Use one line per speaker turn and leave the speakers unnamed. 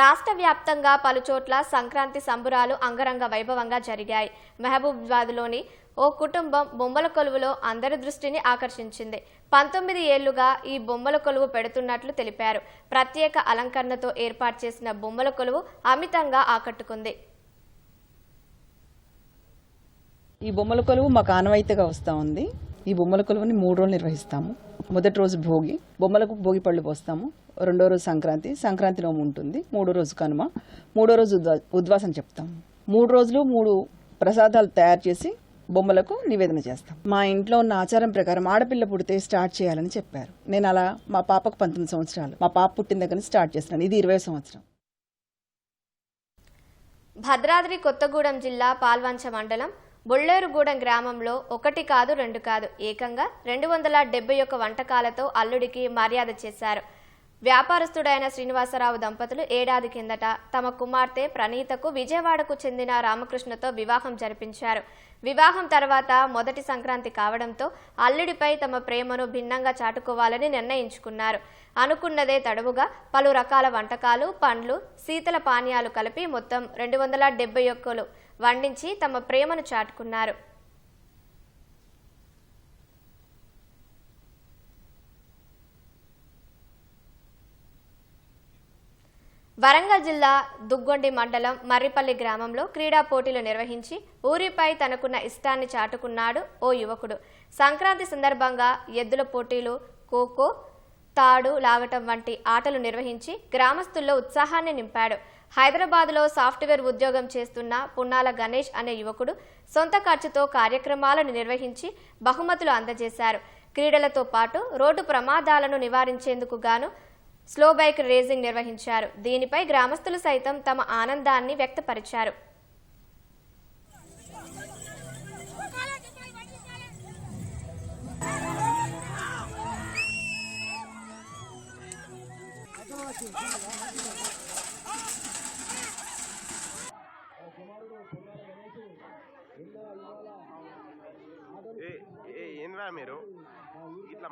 రాష్ట్ర వ్యాప్తంగా పలుచోట్ల సంక్రాంతి సంబురాలు అంగరంగ వైభవంగా జరిగాయి. మహబూబాబాద్లోని ఓ కుటుంబం బొమ్మల కొలువులో అందరి దృష్టిని ఆకర్షించింది. పంతొమ్మిది ఏళ్ళుగా ఈ బొమ్మల కొలువు పెడుతున్నట్లు తెలిపారు. ప్రత్యేక అలంకరణతో ఏర్పాటు చేసిన బొమ్మల కొలువు అమితంగా ఆకట్టుకుంది.
ఈ బొమ్మల కొలువు మాకు ఆనవాయితీగా వస్తూ ఉంది. ఈ బొమ్మల కొలువని మూడు రోజులు నిర్వహిస్తాము. మొదటి రోజు భోగి బొమ్మలకు భోగి పళ్ళు పోస్తాము. రెండో రోజు సంక్రాంతి సంక్రాంతి నోము ఉంటుంది. మూడో రోజు కనుమ మూడో రోజు ఉద్వా ఉద్వాసం చెప్తాము మూడు రోజులు మూడు ప్రసాదాలు తయారు చేసి బొమ్మలకు నివేదన చేస్తాం. మా ఇంట్లో ఉన్న ఆచారం ప్రకారం ఆడపిల్ల పుడితే స్టార్ట్ చేయాలని చెప్పారు. నేను అలా మా పాపకు పంతొమ్మిది సంవత్సరాలు. మా పాప పుట్టిన దగ్గర స్టార్ట్ చేస్తున్నాను. ఇది ఇరవై సంవత్సరం.
భద్రాద్రి కొత్తగూడెం జిల్లా పాల్వంచ మండలం బుళ్ళేరుగూడెం గ్రామంలో ఒకటి కాదు రెండు కాదు ఏకంగా రెండు వందల డెబ్బై ఒక్క వంటకాలతో అల్లుడికి మర్యాద చేశారు. వ్యాపారస్తుడైన శ్రీనివాసరావు దంపతులు ఏడాది కిందట తమ కుమార్తె ప్రణీతకు విజయవాడకు చెందిన రామకృష్ణతో వివాహం జరిపించారు. వివాహం తర్వాత మొదటి సంక్రాంతి కావడంతో అల్లుడిపై తమ ప్రేమను భిన్నంగా చాటుకోవాలని నిర్ణయించుకున్నారు. అనుకున్నదే తడవుగా పలు రకాల వంటకాలు పండ్లు శీతల పానీయాలు కలిపి మొత్తం రెండు వందల డెబ్బై ఒక్కలు వండించి తమ ప్రేమను చాటుకున్నారు. వరంగల్ జిల్లా దుగ్గొండి మండలం మర్రిపల్లి గ్రామంలో క్రీడా పోటీలు నిర్వహించి ఊరిపై తనకున్న ఇష్టాన్ని చాటుకున్నాడు ఓ యువకుడు. సంక్రాంతి సందర్భంగా ఎద్దుల పోటీలు ఖోఖో తాడు లాగటం వంటి ఆటలు నిర్వహించి గ్రామస్తుల్లో ఉత్సాహాన్ని నింపాడు. హైదరాబాద్లో సాఫ్ట్వేర్ ఉద్యోగం చేస్తున్న పున్నాల గణేష్ అనే యువకుడు సొంత ఖర్చుతో కార్యక్రమాలను నిర్వహించి బహుమతులు అందజేశారు. క్రీడలతో పాటు రోడ్డు ప్రమాదాలను నివారించేందుకు గాను స్లో బైక్ రేసింగ్ నిర్వహించారు. దీనిపై గ్రామస్తులు సైతం తమ ఆనందాన్ని వ్యక్తపరిచారు.
ఏం రా మీరు? ఇట్లా